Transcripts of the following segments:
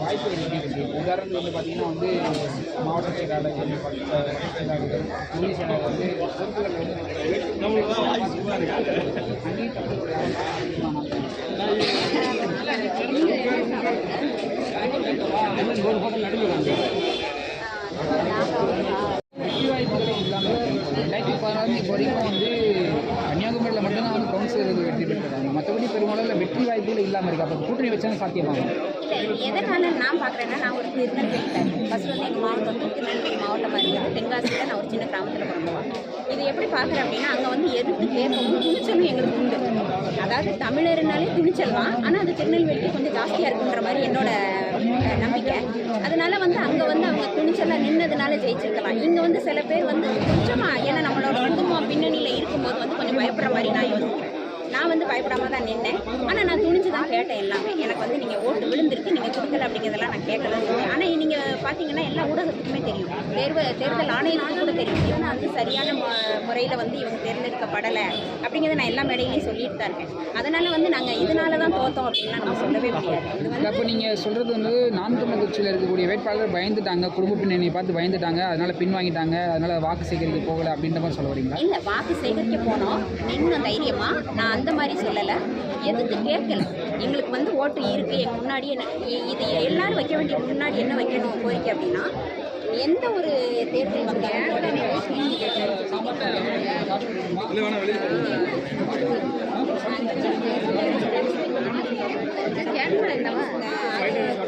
வாய்ப்புகள் இருக்குது உதாரணத்துக்கு வந்து பார்த்தீங்கன்னா வந்து மாவட்ட செயலாளர் வந்து வந்து பொறுப்புகள் வந்து ஒரு ஹோட்டல் நடுவில் வெற்றி இல்லாமல் ரெண்டாயிரத்தி பதினாறு வரைக்கும் வந்து கன்னியாகுமரியில் மட்டும்தான் வந்து கவுன்சிலர் இருக்காங்க மற்றபடி பெருமளவில் வெற்றி வாய்ப்புகள் இல்லாமல் இருக்குது அப்போ கூட்டணி வச்சாலும் சாத்தியமாகும் இல்லை எதனால நான் பார்க்குறேன்னா நான் ஒரு திருநெல்வேலியில் ஃபஸ்ட் வந்து எங்கள் மாவட்டம் வந்து திருநெல்வேலி மாவட்டமாக இருக்குது தென்காசியில் நான் ஒரு சின்ன கிராமத்தில் பிறந்தவன் இது எப்படி பார்க்குறேன் அப்படின்னா அங்கே வந்து எதிர்த்து கேட்கவும் துணிச்சலும் எங்களுக்கு உண்டு. அதாவது தமிழர்னாலே துணிச்சல் தான். ஆனால் அது திருநெல்வேலிக்கு கொஞ்சம் ஜாஸ்தியாக இருக்குன்ற மாதிரி என்னோட நம்பிக்கை. அதனால வந்து அங்கே வந்து அவங்க துணிச்சலாக நின்னதுனால ஜெயிச்சிருக்கலாம். இங்கே வந்து சில பேர் வந்து கொஞ்சமாக ஏன்னா நம்மளோட குடும்பம் பின்னணியில் இருக்கும்போது வந்து கொஞ்சம் பயப்படுற மாதிரி நான் யோசிக்கிறேன். நான் வந்து பயப்படாம தான் நின்னேன். ஆனால் நான் துணிஞ்சு தான் கேட்டேன் எல்லாமே. எனக்கு வந்து நீங்கள் ஓட்டு விழுந்திருக்கு நீங்கள் கொடுக்கல அப்படிங்கிறதெல்லாம் நான் கேட்கல சொன்னேன் ஆனால் நீங்கள் பார்த்தீங்கன்னா எல்லா ஊடகத்துக்குமே தெரியும். தேர்வு தேர்தல் ஆணையத்துக்கு கூட தெரியும். இவங்க வந்து சரியான முறையில் வந்து இவங்க தேர்ந்தெடுக்கப்படலை அப்படிங்கிறத நான் எல்லா மேடையிலையும் சொல்லிட்டு தான் இருக்கேன். அதனால் வந்து நாங்கள் இதனால தான் தோத்தோம் அப்படின்லாம் நம்ம சொல்லவே முடியாது. இது வந்து அப்போ நீங்கள் சொல்கிறது வந்து நாம் தமிழர் கட்சியில் இருக்கக்கூடிய வேட்பாளர் பயந்துட்டாங்க குடும்ப பின்னணியை பார்த்து பயந்துட்டாங்க அதனால பின்வாங்கிட்டாங்க அதனால வாக்கு சேகரிக்க போகல அப்படின்ற மாதிரி சொல்ல வரீங்களா? இல்லை வாக்கு சேகரிக்க போனோம். நின்று தைரியமா நான் அந்த மாதிரி சொல்லலை. எதுக்கு கேட்கல? எங்களுக்கு வந்து ஓட்டு இருக்கு. எங்க முன்னாடி என்ன இது எல்லாரும் வைக்க வேண்டிய முன்னாடி என்ன வைக்கணும்? கோரிக்கை அப்படின்னா எந்த ஒரு தேர்தல் வந்தாலும் உடனே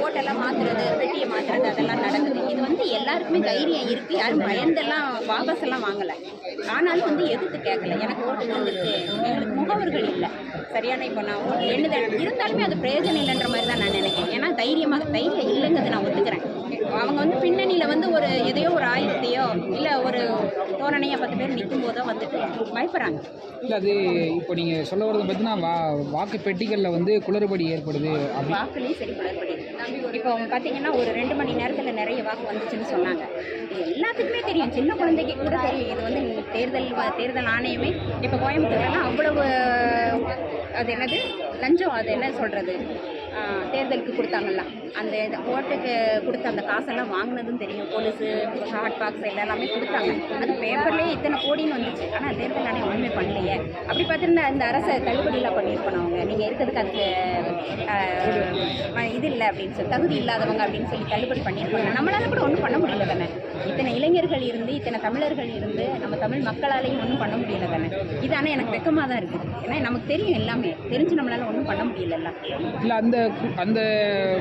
கோட்டெல்லாம் மாத்துறது பெட்டியை மாத்துறது அதெல்லாம் நடக்குது. இது வந்து எல்லாருக்குமே தைரியம் இருக்கு. யாரும் பயந்தெல்லாம் வாபஸ் எல்லாம் வாங்கல. ஆனாலும் வந்து எதிர்த்து கேட்கல. எனக்கு ஓட்டு விழுந்துருக்கு எங்களுக்கு முகவர்கள் இல்லை. சரியான இப்போ நான் எண்ணுதல் இருந்தாலுமே அது பிரயோஜனம் இல்லைன்ற மாதிரி தான் நான் நினைக்கிறேன். ஏன்னா தைரியமாக தைரியம் இல்லைங்கிறத நான் ஒத்துக்கிறேன். வந்து பின்னணியில் வந்து ஒரு எதையோ ஒரு ஆயுதத்தையோ இல்லை ஒரு தோரணையாக பத்து பேர் நிற்கும் போதோ வந்துட்டு பயப்படுறாங்க. இல்லை அது இப்போ நீங்கள் சொல்ல வரது பார்த்தீங்கன்னா வா வாக்கு பெட்டிகளில் வந்து குளறுபடி ஏற்படுது வாக்குலேயும் சரி குளறுபடி. இப்போ பார்த்தீங்கன்னா ஒரு ரெண்டு மணி நேரத்தில் நிறைய வாக்கு வந்துச்சுன்னு சொன்னாங்க. எல்லாத்துக்குமே தெரியும். சின்ன குழந்தைக்கு கூட தெரியும். இது வந்து தேர்தல் தேர்தல் ஆணையமே. இப்போ கோயம்புத்தூர்லாம் அவ்வளவு அது என்னது? லஞ்சம் அது என்ன சொல்கிறது தேர்தலுக்கு கொடுத்தாங்கல்ல. அந்த இது ஓட்டுக்கு கொடுத்த அந்த காசெல்லாம் வாங்கினதும் தெரியும். போலீஸு ஹாட் பாக்ஸ் எல்லாமே கொடுத்தாங்க. அது பேப்பர்லேயே இத்தனை கோடின்னு வந்துச்சு. ஆனால் தேர்தல் ஆணையம் ஒன்றுமே பண்ணலையே. அப்படி பார்த்துருந்தா இந்த அரசை தள்ளுபடியெல்லாம் பண்ணியிருக்கணும் அவங்க? நீங்கள் இருக்கிறதுக்கு அதுக்கு இது இல்லை அப்படின்னு சொல்லி தகுதி இல்லாதவங்க அப்படின்னு சொல்லி தள்ளுபடி பண்ணியிருப்பாங்க. நம்மளால் கூட ஒன்றும் பண்ண முடியல தானே? இத்தனை இளைஞர்கள் இருந்து இத்தனை தமிழர்கள் இருந்து நம்ம தமிழ் மக்களாலையும் ஒன்றும் பண்ண முடியல தானே? இது ஆனால் எனக்கு வெக்கமாக தான் இருக்குது. ஏன்னா நமக்கு தெரியும் எல்லாமே. தெரிஞ்சு நம்மளால் ஒன்றும் பண்ண முடியல இல்லை அந்த அந்த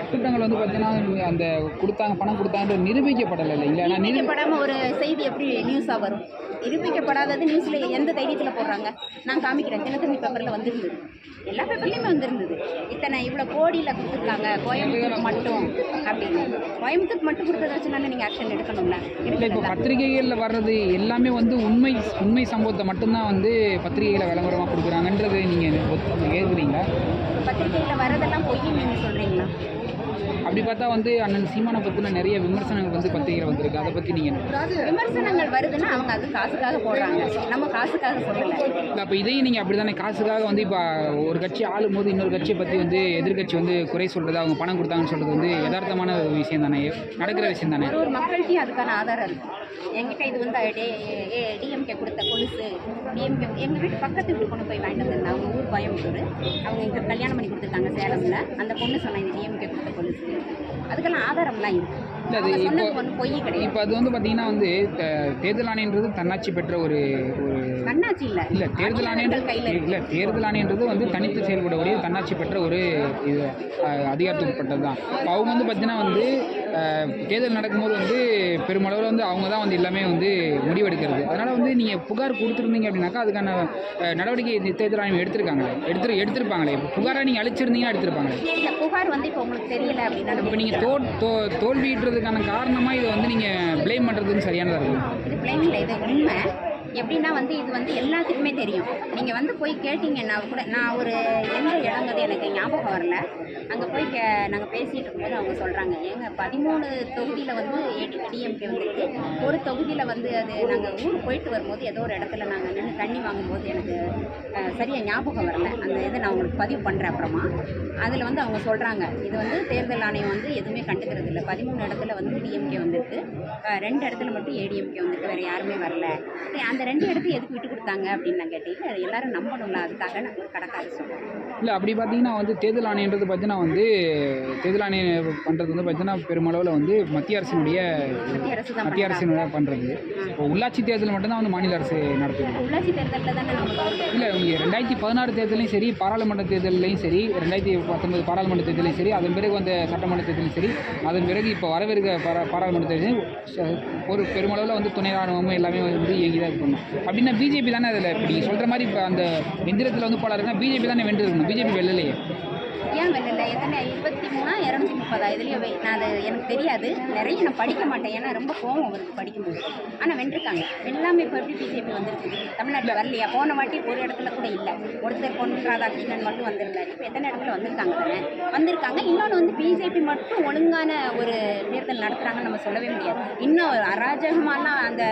கூட்டங்கள் வந்து பார்த்தீங்கன்னா அந்த கொடுத்தாங்க பணம் கொடுத்தாங்கன்னு நிரூபிக்கப்படலை இல்லைங்களா? நிரூபிக்கப்படாமல் ஒரு செய்தி எப்படி நியூஸாக வரும்? நிரூபிக்கப்படாதது நியூஸில் எந்த தைரியத்தில் போடுறாங்க? நான் காமிக்கிறேன். தினத்தந்தி பேப்பரில் வந்திருந்தது. எல்லா பேப்பர்லேயுமே வந்திருந்தது. இத்தனை இவ்வளோ கோடியில் கொடுத்துருக்காங்க. கோயம்புத்தூர் மட்டும் அப்படின்னு. கோயம்புத்தூர் மட்டும் கொடுத்ததை வச்சு தானே நீங்கள் ஆக்ஷன் எடுக்கணும்ல? இப்போ பத்திரிகைகளில் வர்றது எல்லாமே வந்து உண்மை உண்மை சம்பவத்தை மட்டும்தான் வந்து பத்திரிகையில் விளம்பரமாக கொடுக்குறாங்கன்றது நீங்கள் ஏற்கிறீங்களா பத்திரிகையில் வரதெல்லாம் பொய்ன்னு நீங்கள் சொல்கிறீங்களா அப்படி பார்த்தா வந்து அண்ணன் சீமானை பற்றின நிறைய விமர்சனங்கள் வந்து பத்திரிகையில் வந்திருக்கு. அதை பற்றி நீங்கள் விமர்சனங்கள் வருதுன்னா அவங்க அது காசுக்காக போடுறாங்க. நம்ம காசுக்காக சொல்லலை இல்லை அப்போ இதையும் நீங்கள் அப்படி தானே காசுக்காக வந்து இப்போ ஒரு கட்சி ஆளும் போது இன்னொரு கட்சியை பற்றி வந்து எதிர்க்கட்சி வந்து குறை சொல்கிறது அவங்க பணம் கொடுத்தாங்கன்னு சொல்கிறது வந்து யதார்த்தமான விஷயம் தானே? நடக்கிற விஷயம் தானே? ஒரு மக்கள்கிட்டயும் அதுக்கான ஆதாரம் இருக்கு. என்கிட்ட இது வந்து டிஎம்கே கொடுத்த கொலுசு டிஎம்கே எங்கள் வீட்டு பக்கத்து வீட்டு கொண்டு போய் வாங்கிட்டு வந்திருந்தேன் அவங்க ஊர் கோயம்புத்தூர். அவங்க இங்கே கல்யாணம் பண்ணி கொடுத்துருக்காங்க சேலத்தில். அந்த பொண்ணு சொன்னா இது டிஎம்கே கொடுத்த கொலுசு. அதுக்கெல்லாம் ஆதாரம்லாம் இருக்கு. இல்லை அது அவங்க இப்போ அது வந்து பார்த்தீங்கன்னா வந்து தேர்தல் ஆணையன்றது தன்னாட்சி பெற்ற ஒரு இல்லை. இல்லை தேர்தல் இருக்கு. இல்லை தேர்தல் ஆணையன்றது வந்து தனித்து செயல்படக்கூடிய தன்னாட்சி பெற்ற ஒரு இது அதிகாரத்துக்குட்பட்டது தான் அவங்க வந்து பார்த்தீங்கன்னா வந்து தேர்தல் நடக்கும்போது வந்து பெருமளவில் வந்து அவங்க தான் வந்து எல்லாமே வந்து முடிவெடுக்கிறது. அதனால் வந்து நீங்கள் புகார் கொடுத்துருந்தீங்க அப்படின்னாக்கா அதுக்கான நடவடிக்கை தேர்தல் ஆணையம் எடுத்திருக்காங்களே. எடுத்து எடுத்திருப்பாங்களே. இப்போ புகாரை நீங்கள் அழிச்சிருந்தீங்கன்னா எடுத்திருப்பாங்களே. இல்லை புகார் வந்து இப்போ உங்களுக்கு தெரியல அப்படின்னா இப்போ நீங்கள் தோ தோ தோல்வியிடுறதுக்கான காரணமாக இதை வந்து நீங்கள் ப்ளேம் பண்ணுறதுன்னு சரியானதாக இருக்கும்? இது பிளைன் இல்லை இது உண்மை. எப்படின்னா வந்து இது வந்து எல்லாத்துக்குமே தெரியும். நீங்கள் வந்து போய் கேட்டீங்கன்னா கூட நான் ஒரு எந்த இடங்கிறது எனக்கு ஞாபகம் வரல. அங்கே போய் கே நாங்கள் பேசிகிட்டு இருக்கும்போது அவங்க சொல்கிறாங்க ஏங்க பதிமூணு தொகுதியில் வந்து டிஎம்கே வந்துருக்கு. ஒரு தொகுதியில் வந்து அது நாங்கள் ஊர் போயிட்டு வரும்போது ஏதோ ஒரு இடத்துல நாங்கள் நின்று தண்ணி வாங்கும்போது எனக்கு சரியாக ஞாபகம் வரல. அந்த இதை நான் உங்களுக்கு பதிவு பண்ணுறேன் அப்புறமா. அதில் வந்து அவங்க சொல்கிறாங்க இது வந்து தேர்தல் ஆணையம் வந்து எதுவுமே கண்டுக்கிறது இல்லை. பதிமூணு இடத்துல வந்து டிஎம்கே வந்திருக்கு. ரெண்டு இடத்துல மட்டும் ஏடிஎம்கே வந்திருக்கு. வேறு யாருமே வரல. அந்த ரெண்டு இடத்தையும் எதுக்கு விட்டு கொடுத்தாங்க அப்படின்னு நான் கேட்டீங்க எல்லாரும் நம்பணும்ல. அதுக்காக நான் கடக்காது சொல்லுவேன் இல்லை அப்படி பார்த்தீங்கன்னா வந்து தேர்தல் ஆணையன்றது பார்த்தீங்கன்னா வந்து தேர்தல் ஆணையம் பண்ணுறது வந்து பார்த்தீங்கன்னா பெருமளவில் வந்து மத்திய அரசினுடைய மத்திய அரசினுடைய பண்ணுறது இப்போ உள்ளாட்சி தேர்தல் மட்டும்தான் வந்து மாநில அரசு நடத்துது. இல்லை ரெண்டாயிரத்தி பதினாறு தேர்தலையும் சரி பாராளுமன்ற தேர்தலையும் சரி ரெண்டாயிரத்தி பத்தொன்பது பாராளுமன்ற தேர்தலையும் சரி அதன் பிறகு வந்த சட்டமன்ற தேர்தலையும் சரி அதன் பிறகு இப்போ வரவிருக்க பாரா பாராளுமன்ற தேர்தலையும் ச- ஒரு பெருமளவில் வந்து துணை ராணுவமும் எல்லாமே வந்து இயங்கி தான் இருக்கணும். அப்படின்னா பிஜேபி தானே அதில் இப்போ நீங்கள் சொல்கிற மாதிரி இப்போ அந்த எந்திரத்தில் வந்து போல இருக்குன்னா பிஜேபி தானே வென்று இருக்கணும் பிஜேபி வெல்லலையே. ஏன் வெளில எத்தனை? இருபத்தி மூணா? இரநூத்தி முப்பதா? இதுலேயும் வை. நான் அது எனக்கு தெரியாது. நிறைய நான் படிக்க மாட்டேன். ஏன்னா ரொம்ப கோவம் அவருக்கு படிக்கும்போது. ஆனால் வென்றிருக்காங்க. எல்லாமே இப்போ எப்படி பிஜேபி வந்துருக்கு? தமிழ்நாட்டில் வரலையா? போன வாட்டி ஒரு இடத்துல கூட இல்லை. ஒருத்தர் பொன் ராதாகிருஷ்ணன் மட்டும் வந்திருந்தாரு இப்போ எத்தனை இடத்துல வந்திருக்காங்க தானே வந்திருக்காங்க. இன்னொன்று வந்து பிஜேபி மட்டும் ஒழுங்கான ஒரு தேர்தல் நடத்துகிறாங்கன்னு நம்ம சொல்லவே முடியாது. இன்னும் அராஜகமான அந்த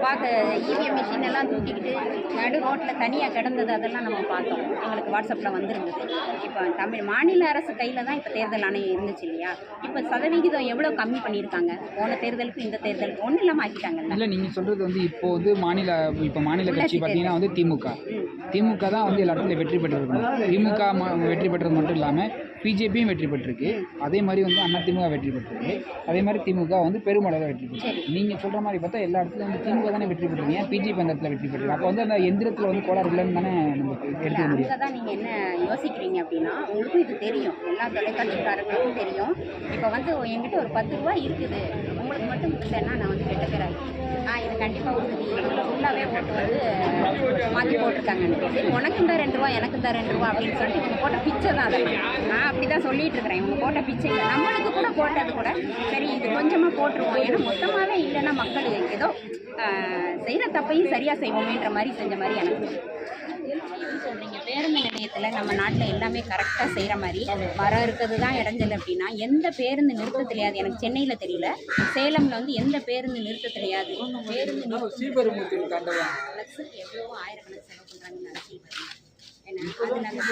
பார்க்க இவிஎம் மிஷின் எல்லாம் தூக்கிக்கிட்டு நடு ரோட்டில் தனியாக கிடந்தது அதெல்லாம் நம்ம பார்த்தோம். எங்களுக்கு வாட்ஸ்அப்பில் வந்திருந்தது. இப்போ தமிழ் மாநில அரசு கையில் தான் இப்போ தேர்தல் ஆணையம் இருந்துச்சு இல்லையா? இப்போ சதவிகிதம் எவ்வளோ கம்மி பண்ணியிருக்காங்க? போன தேர்தலுக்கு இந்த தேர்தலுக்கு ஒன்றும் இல்லாமல் ஆக்கிட்டாங்கல்ல? இல்லை நீங்கள் சொல்கிறது வந்து இப்போ வந்து மாநில இப்போ மாநில கட்சி பார்த்தீங்கன்னா வந்து திமுக. திமுக தான் வந்து எல்லா இடத்துலையும் வெற்றி பெற்றிருக்கணும். திமுக வெற்றி பெற்றது மட்டும் இல்லாமல் பிஜேபியும் வெற்றி பெற்றிருக்கு. அதே மாதிரி வந்து அண்ணா திமுக வெற்றி பெற்றிருக்கு. அதே மாதிரி திமுக வந்து பெருமளவில் வெற்றி பெற்றிருக்கு. நீங்கள் சொல்கிற மாதிரி பார்த்தா எல்லா இடத்துலையும் வந்து திமுக தானே வெற்றி பெற்றிருக்கீங்க பிஜேபி அந்த இடத்துல வெற்றி பெற்றிருக்கு? அப்போ வந்து அந்த எந்திரத்தில் வந்து கோளாறு இல்லைன்னு தானே நம்ம எடுத்துக்க முடியும் தான் நீங்கள் என்ன யோசிக்கிறீங்க அப்படின்னா உங்களுக்கும் இது தெரியும். எல்லா தொலைக்காட்சிக்காரர்களுக்கும் தெரியும். இப்போ வந்து என்கிட்ட ஒரு பத்து ரூபா இருக்குது. உங்களுக்கு மட்டும் கொடுத்தேன்னா நான் வந்து கெட்ட பேர் ஆ இது கண்டிப்பாக உறுதி ஃபுல்லாகவே ஓட்டு வந்து மாற்றி போட்டிருக்காங்கன்னு சரி உனக்கு இந்த ரெண்டு ரூபா எனக்கு இந்த ரெண்டு ரூபா அப்படின்னு சொல்லிட்டு இவங்க போட்ட பிச்சை தான் நான் அப்படி தான் சொல்லிட்டு இருக்கிறேன். இவங்க போட்ட பிச்சை இல்லை. நம்மளுக்கு கூட போட்டது கூட சரி இது கொஞ்சமாக போட்டுருவோம். ஏன்னா மொத்தமாகவே இல்லைன்னா மக்கள் ஏதோ செய்கிற தப்பையும் சரியாக செய்வோமேன்ற மாதிரி செஞ்ச மாதிரி எனக்கு நிலையத்தில் நம்ம நாட்டில் எல்லாமே கரெக்டாக செய்கிற மாதிரி மரம் இருக்கிறது தான் இடைஞ்சல் அப்படின்னா எந்த பேருந்து நிறுத்தத்திலையாது எனக்கு சென்னையில் தெரியல. சேலமில் வந்து எந்த பேருந்து நிறுத்தத்திலையாது பேருந்து ஃப்ளக்ஸுக்கு எவ்வளோ ஆயிரக்கணக்கு செலவு பண்ணுறாங்கன்னு நினச்சி ஏன்னா அதில் அந்த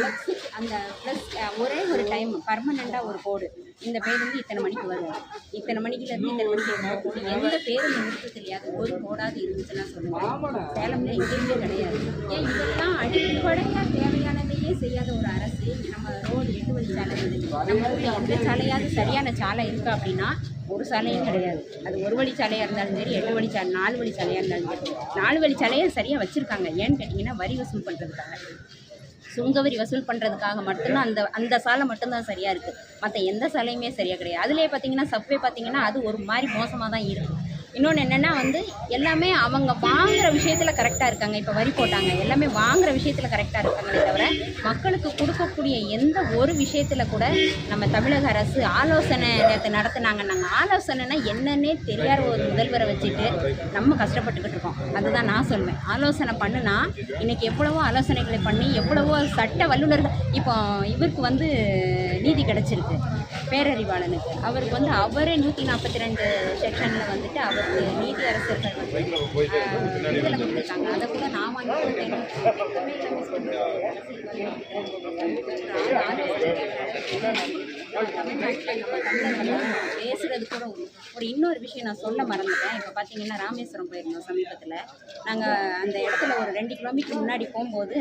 அந்த ப்ளஸ் ஒரே ஒரு டைம் பர்மனெண்ட்டாக ஒரு கோடு இந்த பேருந்து இத்தனை மணிக்கு வரும். இத்தனை மணிக்குலேருந்து இத்தனை மணிக்கு வரும் எந்த பேருந்து தெரியாது ஒரு கோடாவது இருந்துச்சுன்னா சொல்லுங்கள் சேலம்ல எங்கேயுமே கிடையாது. ஏன் இதெல்லாம் அடிப்படையாக தேவையானதையே செய்யாத ஒரு அரசு நம்ம ரோடு எட்டு வழி சாலை நம்ம எந்த சாலையாவது சரியான சாலை இருக்கா அப்படின்னா ஒரு சாலையும் கிடையாது. அது ஒரு வழி சாலையாக இருந்தாலும் சரி எட்டு வழி சாலை நாலு வழி சாலையாக இருந்தாலும் சரி. நாலு வழி சாலையை சரியாக வச்சுருக்காங்க. ஏன்னு கேட்டிங்கன்னா வரி வசூல் பண்ணுறதுக்காக சுங்கவரி வசூல் பண்ணுறதுக்காக மட்டும்தான் அந்த அந்த சாலை மட்டும்தான் சரியாக இருக்குது மற்ற எந்த சாலையுமே சரியாக கிடையாது. அதிலே பார்த்தீங்கன்னா சப்வே பார்த்தீங்கன்னா அது ஒரு மாதிரி மோசமாக தான் இருக்குது இன்னொன்று என்னென்னா வந்து எல்லாமே அவங்க வாங்குகிற விஷயத்தில் கரெக்டாக இருக்காங்க. இப்போ வரி போட்டாங்க. எல்லாமே வாங்குகிற விஷயத்தில் கரெக்டாக இருக்காங்களே தவிர மக்களுக்கு கொடுக்கக்கூடிய எந்த ஒரு விஷயத்தில் கூட நம்ம தமிழக அரசு ஆலோசனை நேற்று நடத்துனாங்க. நாங்கள் ஆலோசனைனா என்னன்னே தெரியாத ஒரு முதல்வரை வச்சுட்டு நம்ம கஷ்டப்பட்டுக்கிட்டு இருக்கோம். அதுதான் நான் சொல்வேன். ஆலோசனை பண்ணுனா இன்றைக்கி எவ்வளவோ ஆலோசனைகளை பண்ணி எவ்வளவோ சட்ட வல்லுநர்கள் இப்போ இவருக்கு வந்து நீதி கிடச்சிருக்கு பேரறிவாளனுக்கு. அவருக்கு வந்து அவரே நூற்றி நாற்பத்தி ரெண்டு செக்ஷனில் வந்துட்டு அவர் நீதி அரசர்கள் வந்து இதில் கொடுத்துருக்காங்க அதை கூட நான் வாங்கி கொடுத்தேன் பேசுறது கூட ஒரு இன்னொரு விஷயம் நான் சொல்ல மறந்துட்டேன். இப்போ பார்த்தீங்கன்னா ராமேஸ்வரம் போயிருந்தோம் சமீபத்தில். நாங்கள் அந்த இடத்துல ஒரு ரெண்டு கிலோமீட்டர் முன்னாடி போகும்போது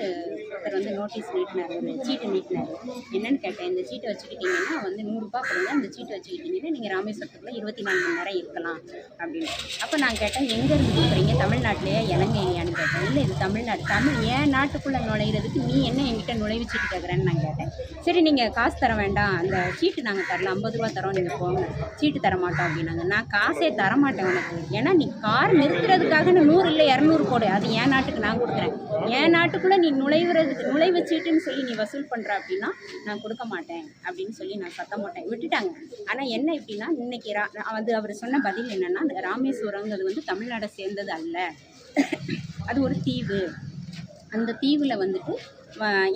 ஒருத்தர் வந்து நோட்டீஸ் நீட்டினார். ஒரு சீட்டு நீட்டினார். என்னன்னு கேட்டேன். இந்த சீட்டை வச்சுக்கிட்டீங்கன்னா வந்து நூறுரூபா கொடுங்க. அந்த சீட்டை வச்சுக்கிட்டீங்கன்னா நீங்கள் ராமேஸ்வரத்துக்குள்ள இருபத்தி நாலு மணி நேரம் இருக்கலாம் அப்படின்னு. அப்போ நான் கேட்டேன் எங்கேருந்து கொடுக்குறீங்க தமிழ்நாட்டிலேயே? இலங்கையான்னு கேட்டேன். இல்லை இது தமிழ்நாடு. தமிழ் ஏன் நாட்டுக்குள்ளே நுழையிறதுக்கு நீ என்ன என்கிட்ட நுழைவு சீட்டு கேட்குறேன்னு நான் கேட்டேன். சரி நீங்கள் காசு தர வேண்டாம். அந்த சீட்டு நாங்கள் தரல ஐம்பது ரூபா தரோம் நீங்கள் போங்க. சீட்டு தர மாட்டோம் அப்படின்னாங்க. நான் காசே தரமாட்டேன் உனக்கு. ஏன்னா நீ கார் நிறுத்துறதுக்காக நான் நூறு இல்லை இரநூறு போடு. அது என் நாட்டுக்கு நான் கொடுக்குறேன். என் நாட்டுக்குள்ளே நீ நுழைவுறதுக்கு நுழைவு சீட்டுன்னு சொல்லி நீ வசூல் பண்ணுற அப்படின்னா நான் கொடுக்க மாட்டேன் அப்படின்னு சொல்லி நான் சத்தம் போட்டேன். விட்டுட்டாங்க. ஆனால் என்ன இப்படின்னா இன்னைக்கு ரா அது அவர் சொன்ன பதில் என்னென்னா அந்த ராமேஸ்வரங்கிறது வந்து தமிழ்நாடை சேர்ந்தது அல்ல. அது ஒரு தீவு. அந்த தீவில் வந்துட்டு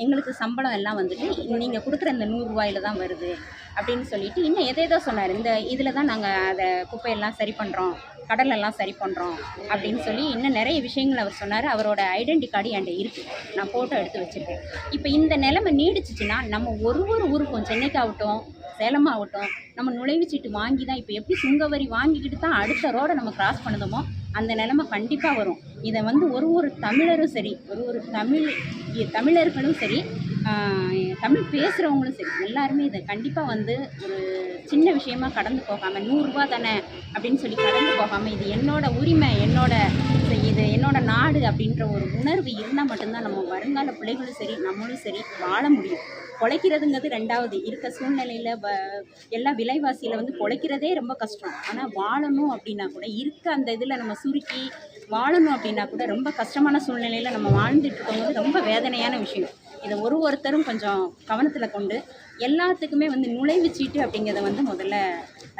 எங்களுக்கு சம்பளம் எல்லாம் வந்துட்டு நீங்கள் கொடுக்குற இந்த நூறுரூவாயில் தான் வருது அப்படின்னு சொல்லிட்டு இன்னும் எதை ஏதோ சொன்னார். இந்த இதில் தான் நாங்கள் அதை குப்பையெல்லாம் சரி பண்ணுறோம் கடலெல்லாம் சரி பண்ணுறோம் அப்படின்னு சொல்லி இன்னும் நிறைய விஷயங்கள் அவர் சொன்னார். அவரோட ஐடென்டி கார்டு என்கிட்ட இருக்குது நான் ஃபோட்டோ எடுத்து வச்சுருக்கேன். இப்போ இந்த நிலைமை நீடிச்சிச்சுன்னா நம்ம ஒரு ஒரு ஊருக்கும் சென்னைக்காகட்டும் சேலமாகட்டும் நம்ம நுழைவுச்சீட்டு வாங்கி தான் இப்போ எப்படி சுங்கவரி வாங்கிக்கிட்டு தான் அடுத்த ரோடை நம்ம கிராஸ் பண்ணுதோமோ அந்த நிலைமை கண்டிப்பாக வரும். இதை வந்து ஒரு ஒரு தமிழரும் சரி ஒரு ஒரு தமிழ் தமிழர்களும் சரி தமிழ் பேசுகிறவங்களும் சரி எல்லாருமே இதை கண்டிப்பாக வந்து ஒரு சின்ன விஷயமா கடந்து போகாமல் நூறுரூவா தானே அப்படின்னு சொல்லி கடந்து போகாமல் இது என்னோட உரிமை என்னோட இது என்னோட நாடு அப்படின்ற ஒரு உணர்வு இருந்தால் மட்டும்தான் நம்ம வருங்கால பிள்ளைகளும் சரி நம்மளும் சரி வாழ முடியும். பொழைக்கிறதுங்கிறது ரெண்டாவது. இருக்க சூழ்நிலையில் வ எல்லா விலைவாசியில் வந்து பொழைக்கிறதே ரொம்ப கஷ்டம். ஆனால் வாழணும் அப்படின்னா கூட இருக்க அந்த இதில் நம்ம சுருக்கி வாழணும் அப்படின்னா கூட ரொம்ப கஷ்டமான சூழ்நிலையில் நம்ம வாழ்ந்துட்டு இருக்கும்போது ரொம்ப வேதனையான விஷயம். இதை ஒரு ஒருத்தரும் கொஞ்சம் கவனத்தில் கொண்டு எல்லாத்துக்குமே வந்து நுழைவு சீட்டு அப்படிங்கிறத வந்து முதல்ல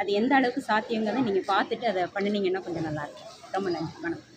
அது எந்த அளவுக்கு சாத்தியங்கிறத நீங்கள் பார்த்துட்டு அதை பண்ணினீங்கன்னா கொஞ்சம் நல்லாயிருக்கும் ரொம்ப நன்றி. வணக்கம்.